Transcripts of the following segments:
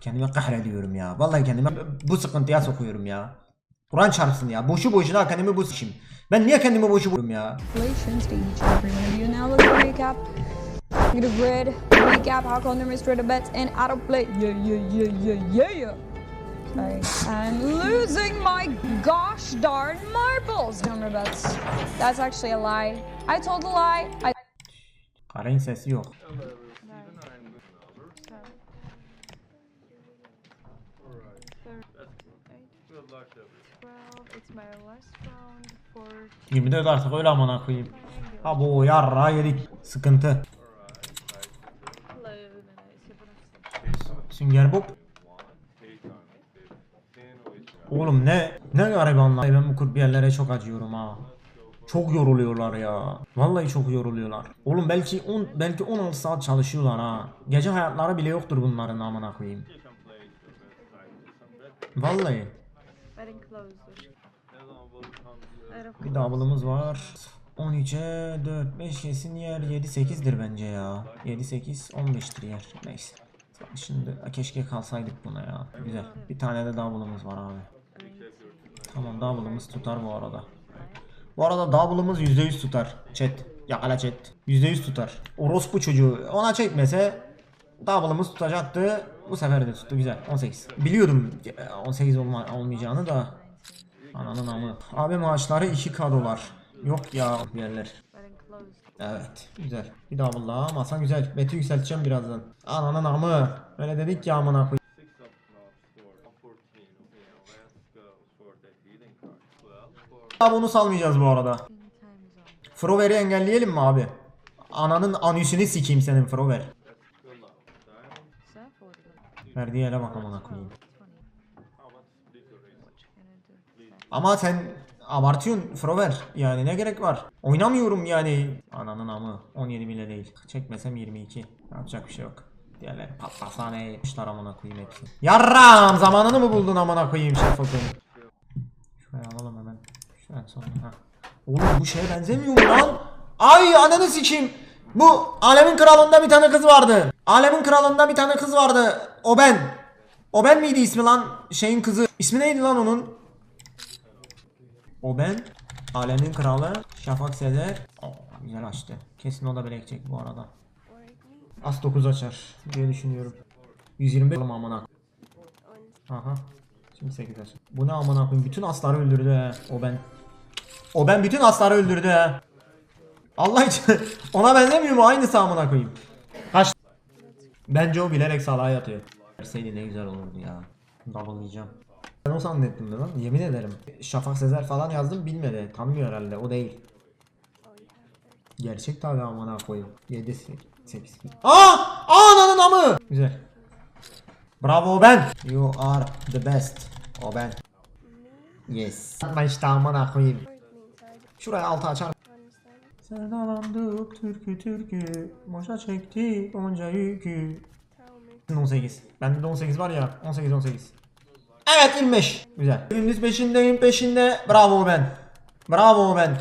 Kendime kahrediyorum ya. Vallahi kendime bu sıkıntıya sokuyorum ya. Kur'an çarpsın ya. Boşu boşuna kendimi bu sıçayım. Ben niye kendimi boşu buluyorum ya? Recap. İs bets and out of play. Yeah, yeah, yeah, yeah, yeah, yeah. Sorry. I'm losing my gosh darn marbles, Connor bets. That's actually a lie. I told a lie. I Karayın sesi yok. Twelve. It's my last round for 24 artık öyle amına koyayım. Ha bu yarra yedik. Sıkıntı. Sünger Bob. Oğlum ne ne garibanlar. Ben bu kurbiyerlere çok acıyorum ha. Çok yoruluyorlar ya. Vallahi çok yoruluyorlar. Oğlum belki 10 belki 16 saat çalışıyorlar ha. Gece hayatları bile yoktur bunların amına koyayım. Vallahi. Bir double'ımız var. 13'e 4 5 yesin yer 7 8'dir bence ya. 7 8 15'tir yer. Neyse. Şimdi keşke kalsaydık buna ya. Güzel. Bir tane de double'ımız var abi. Tamam double'ımız tutar bu arada. Bu arada double'ımız %100 tutar. Chat. Yakala chat. %100 tutar. Orospu çocuğu ona çekmese double'ımız tutacaktı. Bu sefer de tuttu güzel. 18. Biliyordum e, 18 olma, olmayacağını da. Ananın amı. Abi maaşları 2k dolar. Yok ya yerler. Evet güzel. Bir daha valla masan güzel. Beti yükselteceğim birazdan. Ananın amı. Öyle dedik ya amına koy. Abi bunu salmayacağız bu arada. Frover'i engelleyelim mi abi? Ananın anüsünü sikeyim senin Frover. Verdiği ele bak amına koyayım. Ama sen abartıyorsun Frover. Yani ne gerek var? Oynamıyorum yani. Ananın amı. 17 bile değil. Çekmesem 22. Yapacak bir şey yok. Diğerleri patlasane yapmışlar amına koyayım hepsi. Yarram zamanını mı buldun amına koyayım şafakın. Şuraya alalım hemen. Şu en son. Ha. Oğlum bu şeye benzemiyor mu lan? Ay ananı sikeyim. Bu Alemin Kralı'nda bir tane kız vardı. Alemin Kralı'nda bir tane kız vardı. O ben. O ben miydi ismi lan? Şeyin kızı. İsmi neydi lan onun? O ben. Alemin kralı. Şafak Sezer. Oo, güzel açtı. Kesin o da bilekecek bu arada. As 9 açar diye düşünüyorum. 125 oğlum amına. Aha. Şimdi 8 açar. Bu ne amına koyayım? Bütün asları öldürdü he. O ben. O ben bütün asları öldürdü he. Allah için ona benzemiyor mu? Aynısı amına koyayım. Kaç. Bence o bilerek salağa yatıyor. Verseydi ne güzel olurdu ya. Double'layacağım. Ben o zannettim de lan. Yemin ederim. Şafak Sezer falan yazdım bilmedi. Tanımıyor herhalde. O değil. Gerçek tabi amına koyayım. 7 8 Aa! Ananın amı! Güzel. Bravo ben. You are the best. O ben. Yes. Ben işte amına koyayım. Şuraya altı açar. Sevdalandık türkü türkü. Boşa çektik onca yükü. 18. Bende de 18 var ya. 18 18. Evet 25. Güzel. Gündüz peşindeyim peşinde. Bravo ben. Bravo ben.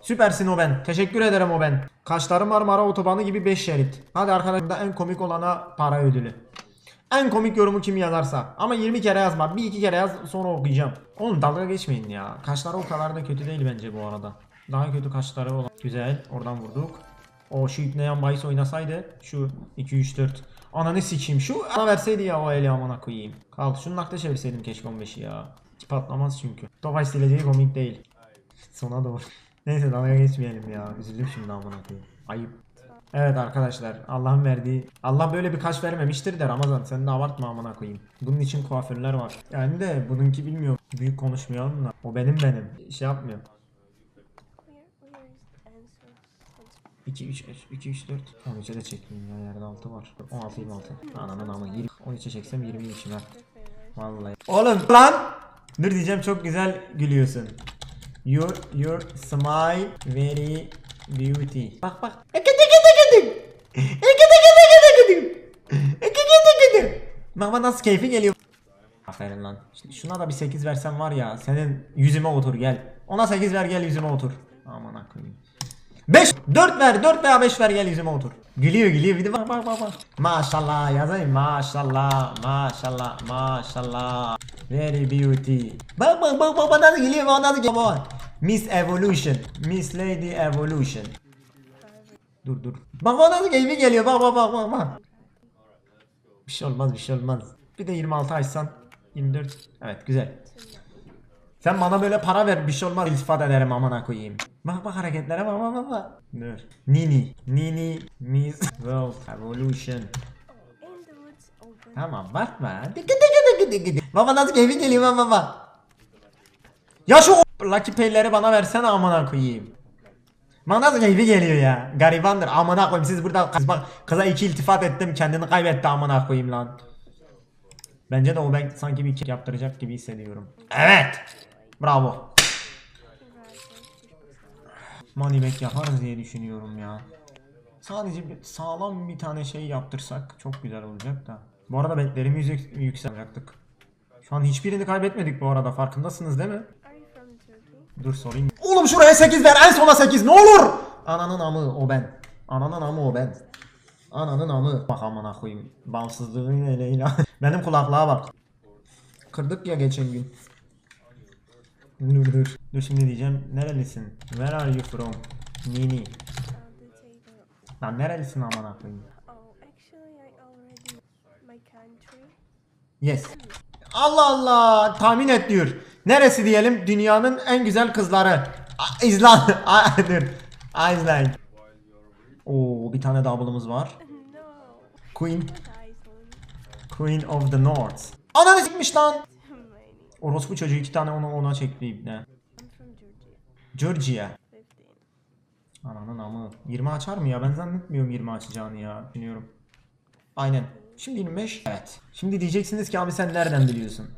Süpersin o ben. Teşekkür ederim o ben. Kaşları Marmara otobanı gibi 5 şerit. Hadi arkadaşlar en komik olana para ödülü. En komik yorumu kim yazarsa. Ama 20 kere yazma. Bir iki kere yaz sonra okuyacağım. Oğlum dalga geçmeyin ya. Kaşları o kadar da kötü değil bence bu arada. Daha kötü kaşları olan. Güzel. Oradan vurduk. O şu ipneyen bahis oynasaydı. Şu 2 3 4. Ananı sikeyim. Şu ana verseydi ya o eli amına koyayım. Kalk şunu nakde çevirseydim keşke 15'i ya. Hiç patlamaz çünkü. Tofaş sileceği komik değil. Sona doğru. Neyse dalga geçmeyelim ya. Üzüldüm şimdi amına koyayım. Ayıp. Evet arkadaşlar Allah'ın verdiği Allah böyle bir kaş vermemiştir de Ramazan sen de abartma amına koyayım. Bunun için kuaförler var. Yani de bununki bilmiyorum. Büyük konuşmayalım da. O benim benim. Şey yapmıyor. 2 3 2 3 4 13'e de çekmeyeyim ya yerde 6 var. 16 26 ananın ama 20 13'e çeksem 20 içim ha Vallahi. Oğlum lan! Dur diyeceğim çok güzel gülüyorsun. Your your smile very beauty. Bak bak. Bak nasıl keyfi geliyor. Aferin lan. Şimdi şuna da bir 8 versen var ya senin yüzüme otur gel. Ona 8 ver gel yüzüme otur. Aman koyayım. 5 4 ver 4 veya 5 ver gel yüzüme otur. Gülüyor gülüyor bir de bak bak bak bak. Maşallah yazayım maşallah maşallah maşallah. Very beauty. Bak bak bak bak bak nasıl gülüyor bak nasıl gülüyor bak. Miss Evolution. Miss Lady Evolution. Dur dur. Bak bak nasıl keyfi geliyor bak bak bak bak bak. Bir şey olmaz bir şey olmaz. Bir de 26 açsan 24. Evet güzel. Sen bana böyle para ver bir şey olmaz iltifat ederim amına koyayım. Bak bak hareketlere bak bak bak. Dur. Nini. Nini. Miss World Evolution. In the woods open. Tamam bakma. Baba nasıl keyfi geliyor baba baba. Ya şu Lucky Pay'leri bana versene amına koyayım. Bana nasıl keyfi geliyor ya. Garibandır amına koyayım siz burada kız bak kıza iki iltifat ettim kendini kaybetti amına koyayım lan. Bence de o ben sanki bir iki yaptıracak gibi hissediyorum. Evet. Bravo. Money back yaparız diye düşünüyorum ya. Sadece bir sağlam bir tane şey yaptırsak çok güzel olacak da. Bu arada beklerimiz yük yükselecektik. Şu an hiçbirini kaybetmedik bu arada farkındasınız değil mi? Dur sorayım. Oğlum şuraya 8 ver en sona 8 ne olur. Ananın amı o ben. Ananın amı o ben. Ananın amı. Bak amına koyayım. Bağımsızlığın eleğiyle. Benim kulaklığa bak. Kırdık ya geçen gün. Dur dur. Dur şimdi diyeceğim. Nerelisin? Where are you from? Nini. Lan nerelisin amına koyayım? Oh. Yes. Allah Allah tahmin et diyor. Neresi diyelim? Dünyanın en güzel kızları. İzland. Dur. Iceland. Oo bir tane double'ımız var. Queen. Queen of the North. Ananı sikmiş lan. Orospu çocuğu iki tane onu ona çekti ibne. Georgia. Georgia. 15. Ananın amı. 20 açar mı ya? Ben zannetmiyorum 20 açacağını ya. Düşünüyorum. Aynen. Şimdi 25. Evet. Şimdi diyeceksiniz ki abi sen nereden biliyorsun?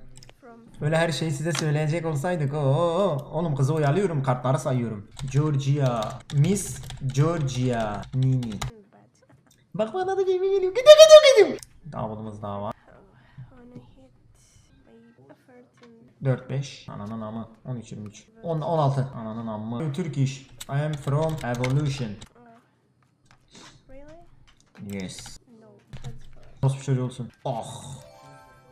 Böyle her şeyi size söyleyecek olsaydık. Oo, oğlum kızı oyalıyorum, kartları sayıyorum. Georgia, Miss Georgia, Nini. Bak bana da gemi geliyor. Gidiyor gidiyor gidiyor. Davulumuz daha var. when I hit my 13. 4 5. Ananın amı. 13 23. 10 16. Ananın amı. Turkish. I am from Evolution. Really? Yes. Nasıl çocuğu olsun. Oh.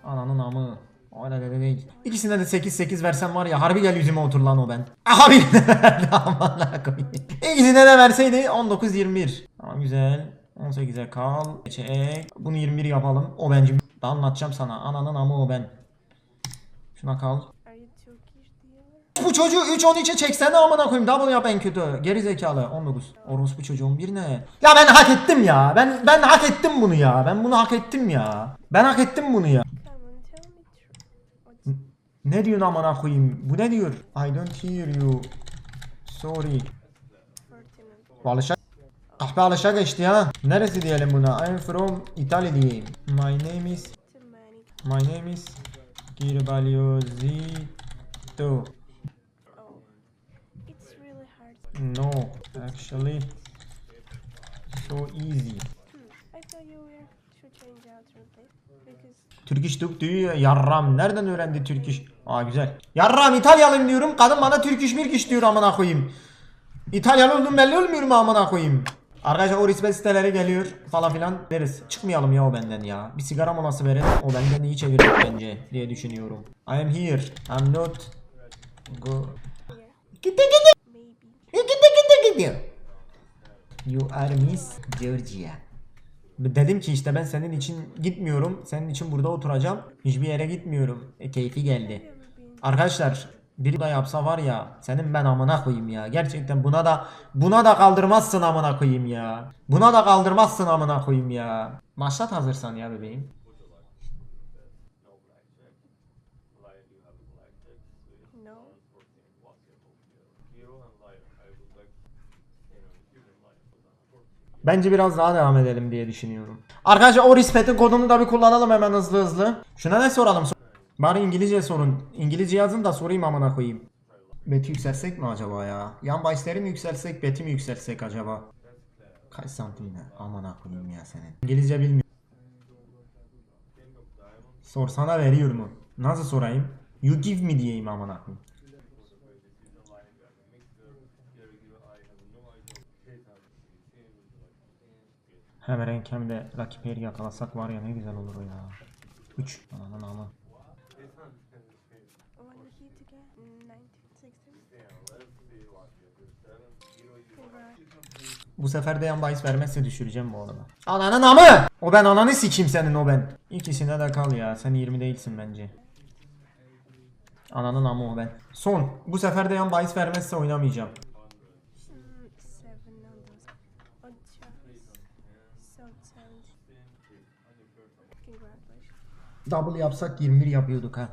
Ananın amı. Öyle de değil. İkisine de 8 8 versem var ya harbi gel yüzüme otur lan o ben. Aha bir de verdi amına koyayım. İkisine de verseydi 19 21. Tamam güzel. 18'e kal. Çek. Bunu 21 yapalım. O bence. Da anlatacağım sana. Ananın amı o ben. Şuna kal. Bu çocuğu 3 13'e çeksene amına koyayım. Double yap en kötü. Geri zekalı. 19. Orospu çocuğun bir ne? Ya ben hak ettim ya. Ben ben hak ettim bunu ya. Ben bunu hak ettim ya. Ben hak ettim bunu ya. Ne diyorsun amına koyayım? Bu ne diyor? I don't hear you. Sorry. 14 Bu alışa Kahpe alışa geçti ya. Neresi diyelim buna? I'm from Italy diyeyim. My name is. My name is Oh, it's really hard. No, actually so easy. Hmm, Türk iş ya, yarram. Nereden öğrendi Türk iş? Aa güzel. Yarram İtalyalıyım diyorum. Kadın bana Türk iş Mirk iş diyor amına koyayım. İtalyalı olduğum belli olmuyor mu amına koyayım? Arkadaşlar o rispet siteleri geliyor falan filan deriz. Çıkmayalım ya o benden ya. Bir sigara molası verin. O benden iyi çevirir bence diye düşünüyorum. I am here. I'm not go. Gitti gitti. Gitti gitti gitti. You are Miss Georgia. Dedim ki işte ben senin için gitmiyorum. Senin için burada oturacağım. Hiçbir yere gitmiyorum. E, keyfi geldi. Arkadaşlar biri da yapsa var ya senin ben amına koyayım ya. Gerçekten buna da buna da kaldırmazsın amına koyayım ya. Buna da kaldırmazsın amına koyayım ya. Başlat hazırsan ya bebeğim. Bence biraz daha devam edelim diye düşünüyorum. Arkadaşlar o Rispet'in kodunu da bir kullanalım hemen hızlı hızlı. Şuna ne soralım? Bari İngilizce sorun. İngilizce yazın da sorayım amına koyayım. Beti yükseltsek mi acaba ya? Yan bahisleri mi yükseltsek, beti mi yükseltsek acaba? Kaç santim ne? Amına koyayım ya senin. İngilizce bilmiyorum. Sorsana veriyor mu? Nasıl sorayım? You give me diyeyim amına koyayım. Hem renk hem de rakip her yakalasak var ya ne güzel olur ya. 3. Ananın ama. Bu sefer de yan vermezse düşüreceğim bu arada. Ananın amı! O ben ananı sikeyim senin o ben. İkisine de kal ya. Sen 20 değilsin bence. Ananın amı o ben. Son. Bu sefer de yan vermezse oynamayacağım. Double yapsak 21 yapıyorduk ha.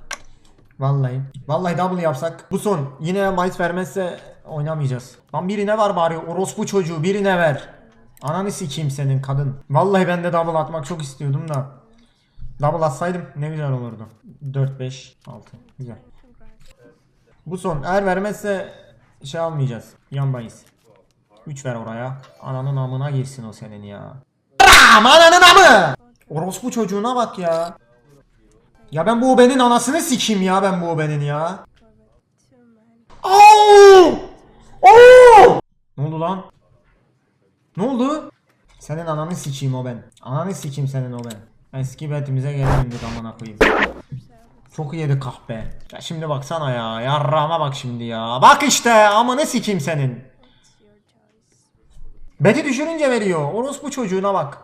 Vallahi. Vallahi double yapsak. Bu son. Yine mice vermezse oynamayacağız. Lan birine var bari. Orospu çocuğu birine ver. Ananı sikeyim senin kadın. Vallahi ben de double atmak çok istiyordum da. Double atsaydım ne güzel olurdu. 4, 5, 6. Güzel. Bu son. Eğer vermezse şey almayacağız. Yan bahis. 3 ver oraya. Ananın amına girsin o senin ya. Ram! Ananın amı! Orospu çocuğuna bak ya. Ya ben bu obenin anasını sikeyim ya ben bu obenin ya. Oo! Oo! Ne oldu lan? Ne oldu? Senin ananı sikeyim o ben. Ananı sikeyim senin o ben. Eski betimize gelemedik amına koyayım. Çok yedi kahpe. Ya şimdi baksana ya. Yarrağıma bak şimdi ya. Bak işte amını sikeyim senin. Beti düşürünce veriyor. Orospu çocuğuna bak.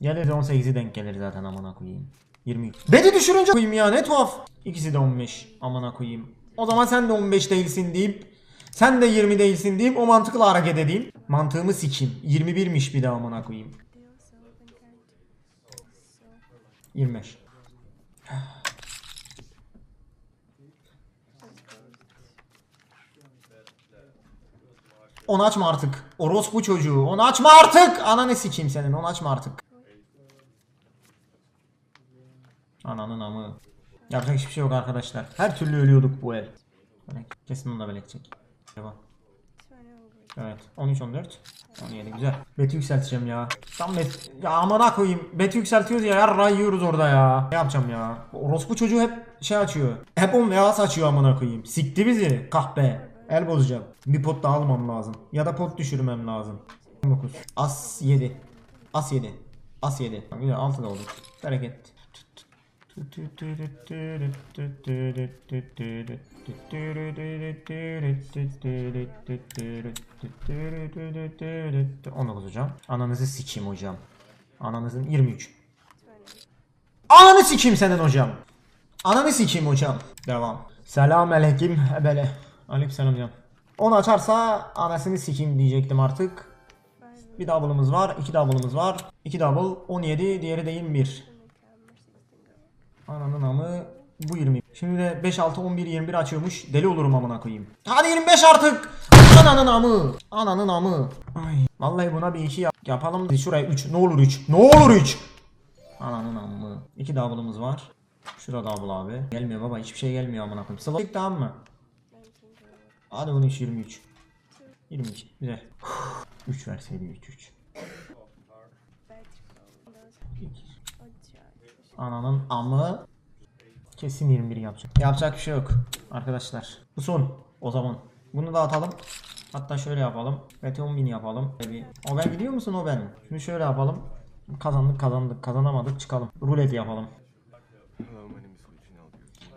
Gelir 18'i denk gelir zaten amına koyayım. 20. Beti düşürünce koyayım ya ne tuhaf. İkisi de 15 amına koyayım. O zaman sen de 15 değilsin deyip sen de 20 değilsin deyip o mantıkla hareket edeyim. Mantığımı sikeyim. 21'miş bir de amına koyayım. They also open card. So 25. Onu açma artık. Orospu çocuğu. Onu açma artık. Ananı sikeyim senin. Onu açma artık. Ananın amı. Yapacak hiçbir şey yok arkadaşlar. Her türlü ölüyorduk bu el. Böyle Kesin onu da belirtecek. Acaba. 20 hungry. Evet. 13 14. 17 güzel. Beti yükselteceğim ya. Tam bet ya amına koyayım. Beti yükseltiyoruz ya. Yarra yiyoruz orada ya. Ne yapacağım ya? Orospu çocuğu hep şey açıyor. Hep on veya açıyor amına koyayım. Sikti bizi. Kahpe. El bozacağım. Bir pot daha almam lazım. Ya da pot düşürmem lazım. 19. As 7. As 7. As 7. Güzel 6 da olur. Bereket. Onu hocam. Ananızı sikeyim hocam. Ananızın 23. 20. Ananı sikeyim senin hocam. Ananı sikeyim hocam. Devam. Selam aleyküm ebele. Aleyküm selam hocam. Onu açarsa anasını sikeyim diyecektim artık. Bir double'ımız var. iki double'ımız var. İki double 17. Diğeri de 21. Ananın amı bu 20. Şimdi de 5 6 11 21 açıyormuş. Deli olurum amına koyayım. Hadi 25 artık. Ananın amı. Ananın amı. Ay. Vallahi buna bir iki yap yapalım. Şuraya 3. Ne olur 3. Ne olur 3. Ananın amı. İki double'ımız var. Şurada double abi. Gelmiyor baba hiçbir şey gelmiyor amına koyayım. Sıla tamam mı? Hadi bunu 23. 22. Güzel. 3 verseydim 3 3. Ananın amı kesin 21 yapacak. Yapacak bir şey yok arkadaşlar. Bu son o zaman. Bunu da atalım. Hatta şöyle yapalım. Beti 10.000 yapalım. O ben biliyor musun o ben? Şimdi şöyle yapalım. Kazandık kazandık kazanamadık çıkalım. Rulet yapalım.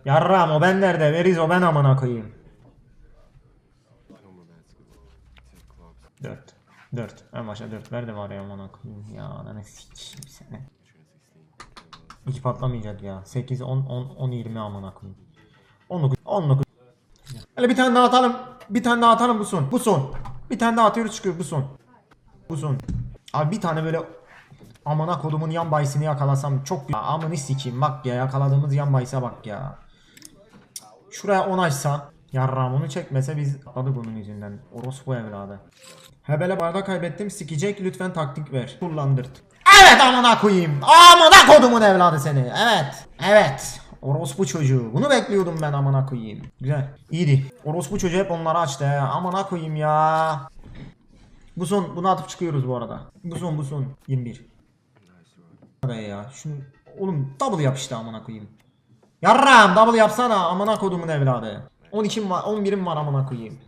Yarram o ben nerede? Veriz o ben amına koyayım. No more bad school. Ten clubs. 4. 4. En başa 4 ver de var ya amına koyayım. Ya ananı sikeyim seni. Tuna 16. İki patlamayacak ya. 8, 10, 10, 10, 20 amına koyayım. 19, 19. Hele bir tane daha atalım. Bir tane daha atalım bu son. Bu son. Bir tane daha atıyoruz çıkıyor bu son. Bu son. Abi bir tane böyle amına kodumun yan bayisini yakalasam çok güzel. Amını sikeyim bak ya yakaladığımız yan bayise bak ya. Şuraya 10 açsa. Yarram onu çekmese biz atladık bunun yüzünden. Orospu evladı. Hebele barda kaybettim sikecek lütfen taktik ver. Kullandırt. Evet amına koyayım. Amına kodumun evladı seni. Evet. Evet. Orospu çocuğu. Bunu bekliyordum ben amına koyayım. Güzel. İyiydi. Orospu çocuğu hep onları açtı ya. Amına koyayım ya. Bu son. Bunu atıp çıkıyoruz bu arada. Bu son bu son. 21. Hadi ya. Şunu oğlum double yap işte amına koyayım. Yarram double yapsana amına kodumun evladı. 12'm var 11'im var amına koyayım.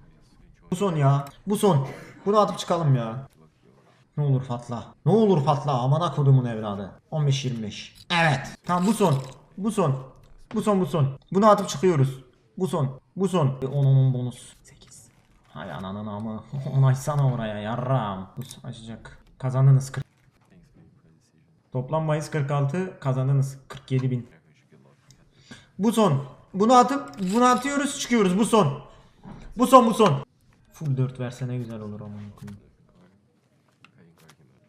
Bu son ya. Bu son. Bunu atıp çıkalım ya. Ne olur patla. Ne olur patla. Amana kodumun evladı. 15-25. Evet. Tamam bu son. Bu son. Bu son bu son. Bunu atıp çıkıyoruz. Bu son. Bu son. 10-10 bonus. 8. Hay ananın amı. Onaysana oraya yarram. Bu açacak. Kazandınız 40. Thanks, man, for the decision. Toplam bahis 46. Kazandınız 47 bin. Bu son. Bunu atıp bunu atıyoruz çıkıyoruz. Bu son. Bu son bu son. Full 4 verse ne güzel olur aman koyayım.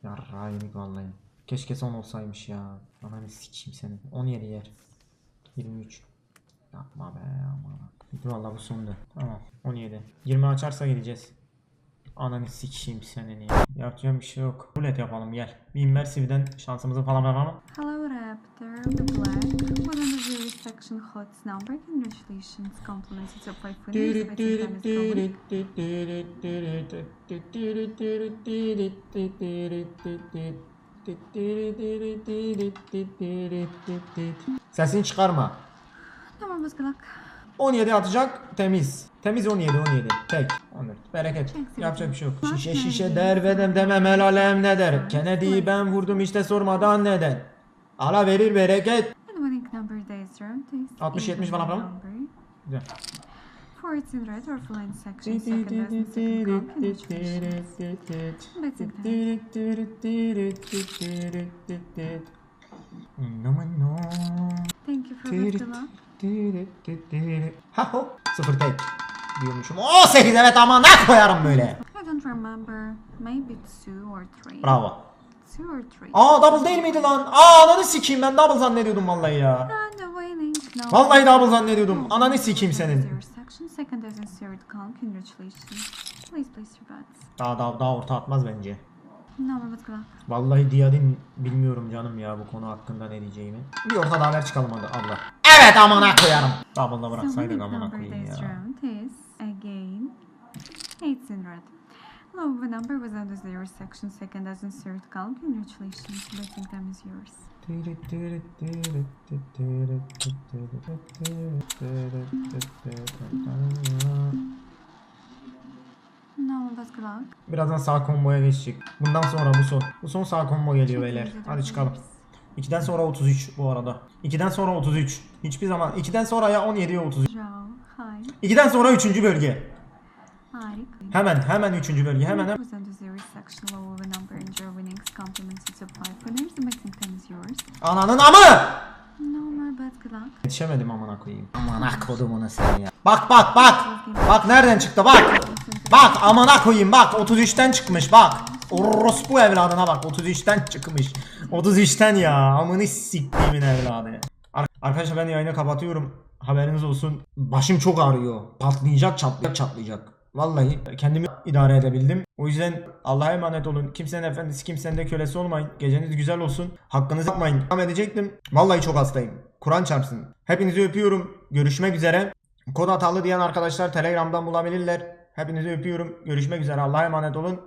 I think I can. Yarra yedik vallahi. Keşke son olsaymış ya. Ananı sikeyim seni. 17 yer. 23. Yapma be aman. Valla bu sondu. Tamam. 17. 20 açarsa gideceğiz. Ananı sikeyim senin ya. Yapacağım bir şey yok. Rulet yapalım gel. Bir immersiveden şansımızı falan yapalım. Hello, Raptor. The Black. Jury section, Hot's number. Congratulations. Time is going. Sesini çıkarma. Tamam, luck. 17 atacak temiz. Temiz 17 17. Tek. 14. Bereket. Yapacak bir şey yok. Şişe şişe derbedem demem el alem ne der. Kennedy'yi ben vurdum işte sormadan neden. Ala verir bereket. And winning number day is round is 60-70 falan number. Güzel. For its in red or line section, second in second. Thank you for good luck. Ha ho. Sıfır tek. Diyormuşum. 18 evet ama ne koyarım böyle. I don't remember. Maybe two or three. Bravo. Two or three. Aa double değil miydi lan? Aa ananı sikeyim ben double zannediyordum vallahi ya. And the winning number. Vallahi double zannediyordum. Ananı sikeyim senin. Daha daha daha orta atmaz bence. Vallahi Diyadin bilmiyorum canım ya bu konu hakkında ne diyeceğimi. Bir orta daha ver çıkalım hadi abla. Evet amına koyarım. Double'da So bıraksaydık number koyayım ya. Low the number was under zero section, second as in third call. Congratulations. Betting time is yours. Birazdan sağ komboya geçecek. Bundan sonra bu son. Bu son sağ kombo geliyor beyler. Hadi çıkalım. 2'den sonra 33 bu arada. 2'den sonra 33. Hiçbir zaman 2'den sonra ya 17 ya 33. Joe, hi. 2'den sonra 3. bölge. Hemen hemen 3. bölge hemen hemen. Ananın amı! Good luck. Yetişemedim amına koyayım. Amına kodumunu sen ya. Bak bak bak. Bak nereden çıktı bak. Bak amına koyayım bak 33'ten çıkmış bak. Orospu evladına bak 33'ten çıkmış. 33'ten ya amını siktiğimin evladı. Ar- Arkadaşlar ben yayını kapatıyorum. Haberiniz olsun. Başım çok ağrıyor. Patlayacak çatlayacak çatlayacak. Vallahi kendimi idare edebildim. O yüzden Allah'a emanet olun. Kimsenin efendisi kimsenin de kölesi olmayın. Geceniz güzel olsun. Hakkınızı yapmayın. Devam edecektim. Vallahi çok hastayım. Kur'an çarpsın. Hepinizi öpüyorum. Görüşmek üzere. Kod hatalı diyen arkadaşlar Telegram'dan bulabilirler. Hepinizi öpüyorum. Görüşmek üzere. Allah'a emanet olun.